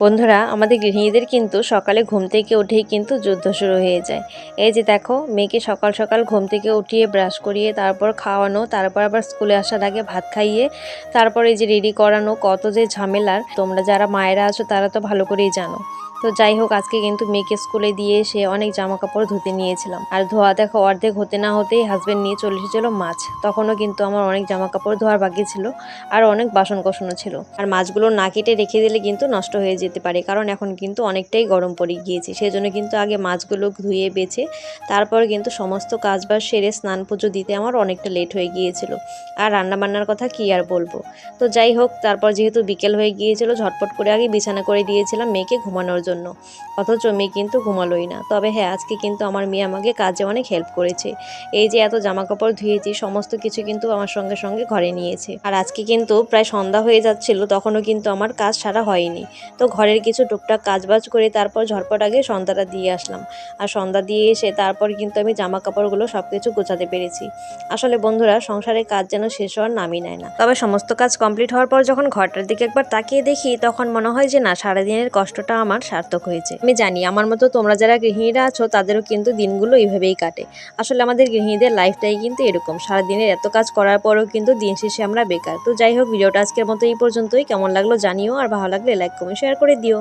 বন্ধুরা, আমাদের গৃহিণীদের কিন্তু সকালে ঘুম থেকে উঠেই কিন্তু যুদ্ধ শুরু হয়ে যায়। এই যে দেখো, মেয়েকে সকাল সকাল ঘুম থেকে উঠিয়ে ব্রাশ করিয়ে তারপর খাওয়ানো, তারপর আবার স্কুলে আসার আগে ভাত খাইয়ে, তারপর এই যে রেডি করানো, কত যে ঝামেলার, তোমরা যারা মায়েরা আছো তারা তো ভালো করেই জানো। তো যাই হোক, আজকে কিন্তু মেয়েকে স্কুলে দিয়ে এসে অনেক জামা কাপড় ধুতে নিয়েছিলাম। আর ধোয়া দেখো, অর্ধেক হতে না হতেই হাজব্যান্ড নিয়ে চলে এসেছিল মাছ। তখনও কিন্তু আমার অনেক জামা কাপড় ধোয়ার বাকি ছিল, আর অনেক বাসন কোসনও ছিল। আর মাছগুলো না কেটে রেখে দিলে কিন্তু নষ্ট হয়ে যেতে। পারে, কারণ এখন কিন্তু অনেকটাই গরম পড়ে গিয়েছে। সেই জন্য কিন্তু আগে মাছগুলো ধুয়ে বেছে, তারপর কিন্তু সমস্ত কাজবাজ সেরে স্নান পুজো দিতে আমার অনেকটা লেট হয়ে গিয়েছিল। আর রান্না বান্নার কথা কি আর বলব? তো যাই হোক, তারপর যেহেতু বিকেল হয়ে গিয়েছিল, ঝটপট করে আগে বিছানা করে দিয়েছিলাম মেয়েকে ঘুমানোর জন্য। অথচ মেয়ে কিন্তু ঘুমালোই না। তবে হ্যাঁ আজকে কিন্তু আমার মেয়ে আমাকে কাজে অনেক হেল্প করেছে। এই যে এত জামা কাপড় ধুয়েছি, সমস্ত কিছু কিন্তু আমার সঙ্গে সঙ্গে ঘরে নিয়েছে। আর আজকে কিন্তু প্রায় সন্ধ্যা হয়ে যাচ্ছিল, তখনও কিন্তু আমার কাজ সারা হয়নি। তো ঘরের কিছু টুকটাক কাজবাজ করে তারপর ঝটপট আগে সন্ধ্যাটা দিয়ে আসলাম। আর সন্ধ্যা দিয়ে এসে তারপর কিন্তু আমি জামা কাপড়গুলো সব কিছু গোছাতে পেরেছি। আসলে বন্ধুরা, সংসারের কাজ যেন শেষ হওয়ার নামই নেয় না। তবে সমস্ত কাজ কমপ্লিট হওয়ার পর যখন ঘরটার দিকে একবার তাকিয়ে দেখি, তখন মনে হয় যে, না, সারাদিনের কষ্টটা আমার সার্থক হয়েছে। আমি জানি, আমার মতো তোমরা যারা গৃহিণীরা আছো, তাদেরও কিন্তু দিনগুলো এইভাবেই কাটে। আসলে আমাদের গৃহিণীদের লাইফটাই কিন্তু এরকম। সারাদিনের এত কাজ করার পরও কিন্তু দিন শেষে আমরা বেকার। তো যাই হোক, ভিডিওটা আজকের মতো এই পর্যন্তই। কেমন লাগল জানিও, আর ভালো লাগলে লাইক কমেন্ট শেয়ার করে দিও।